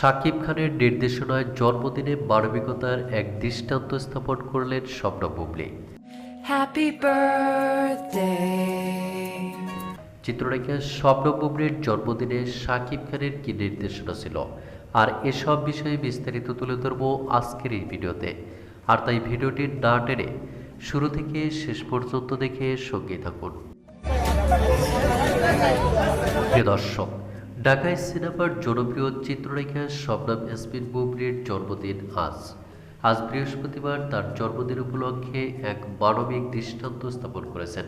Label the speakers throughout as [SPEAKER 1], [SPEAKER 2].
[SPEAKER 1] শাকিব খানের নির্দেশনায় জন্মদিনে মানবিকতার এক দৃষ্টান্ত স্থাপন করলেন স্বপ্ন বুবলি।
[SPEAKER 2] Happy birthday.
[SPEAKER 1] চিত্রনায়িকা স্বপ্ন বুবলির জন্মদিনে শাকিব খানের কি নির্দেশনা ছিল? আর এসব বিষয়ে বিস্তারিত তুলে ধরবো আজকের এই ভিডিওতে। আর তাই ভিডিওটি না টেনে শুরু থেকে শেষ পর্যন্ত দেখে সঙ্গে থাকুন। প্রিয় দর্শক ঢাকায় সিনেমার জনপ্রিয় চিত্রনায়িকা শবনম ইয়াসমিন বুবলির জন্মদিন আজ। আজ বৃহস্পতিবার তার জন্মদিন উপলক্ষে এক মানবিক দৃষ্টান্ত স্থাপন করেছেন।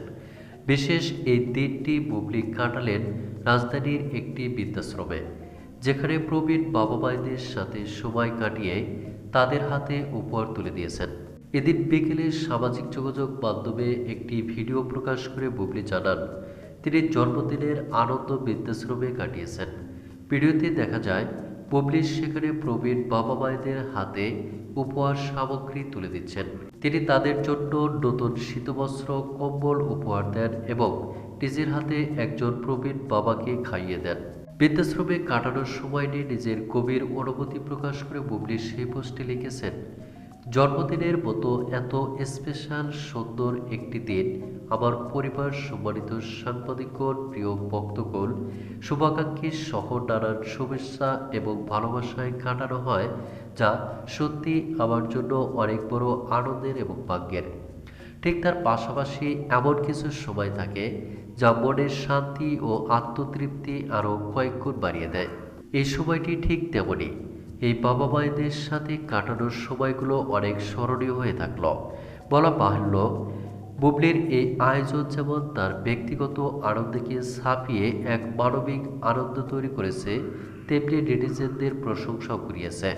[SPEAKER 1] বিশেষ এই দিনটি বুবলি কাটালেন রাজধানীর একটি বৃদ্ধাশ্রমে, যেখানে প্রবীণ বাবা মায়েদের সাথে সময় কাটিয়ে তাদের হাতে উপহার তুলে দিয়েছেন। এদিন বিকেলে সামাজিক যোগাযোগ মাধ্যমে একটি ভিডিও প্রকাশ করে বুবলি জানান তিনি জন্মদিনের আনন্দ বৃদ্ধাশ্রমে কাটিয়েছেন। ভিডিওতে দেখা যায় বুবলির সেখানে প্রবীণ বাবা মায়েদের হাতে উপহার সামগ্রী তুলে দিচ্ছেন। তিনি তাদের জন্য নতুন শীতবস্ত্র, কম্বল উপহার দেন এবং নিজের হাতে একজন প্রবীণ বাবাকে খাইয়ে দেন। বৃদ্ধাশ্রমে কাটানোর সময় নিয়ে নিজের কবির অনুভূতি প্রকাশ করে বুবলি সেই পোস্টে লিখেছেন জন্মদিনের মতো এত স্পেশাল সুন্দর একটি দিন আমার পরিবার সম্মানিত সাংবাদিকগণ প্রিয় ভক্তগণ শুভাকাঙ্ক্ষী সহ নানান শুভেচ্ছা এবং ভালোবাসায় কাটানো হয়, যা সত্যি আমার জন্য অনেক বড় আনন্দের এবং ভাগ্যের। ঠিক তার পাশাপাশি এমন কিছু সময় থাকে, যা মনের শান্তি ও আত্মতৃপ্তি আরও কয়েকগুণ বাড়িয়ে দেয়। এই সময়টি ঠিক তেমনই। এই বাবা মায়েদের সাথে কাটানোর সময়গুলো অনেক স্মরণীয় হয়ে থাকল। বলা বাহুল্য, বুবলির এই আয়োজন যেমন তার ব্যক্তিগত আনন্দকে ছাপিয়ে এক মানবিক আনন্দ তৈরি করেছে, তেমনি নেটিজেনদের প্রশংসাও কুড়িয়েছে।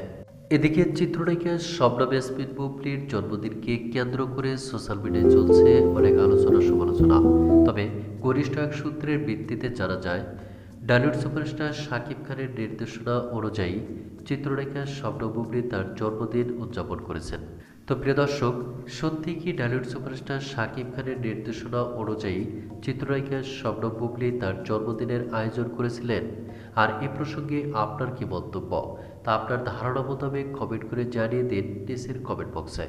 [SPEAKER 1] এদিকে চিত্রনায়িকা শবনম ইয়াসমিন বুবলির জন্মদিনকে কেন্দ্র করে সোশ্যাল মিডিয়ায় চলছে অনেক আলোচনা সমালোচনা তবে ঘনিষ্ঠ এক সূত্রের ভিত্তিতে জানা যায় ডালিউড সুপারস্টার শাকিব খানের নির্দেশনা অনুযায়ী চিত্রনায়িকা শবনম বুবলি তার জন্মদিন উদযাপন করেছেন। তো প্রিয় দর্শক, সত্যি কি ডালিউড সুপারস্টার শাকিব খানের নির্দেশনা অনুযায়ী চিত্রনায়িকা শবনম বুবলি তার জন্মদিনের আয়োজন করেছিলেন? আর এ প্রসঙ্গে আপনার কি মন্তব্য? তা আপনার ধারণা মোতাবেক কমেন্ট করে জানিয়ে দিন, নিচের কমেন্ট বক্সে।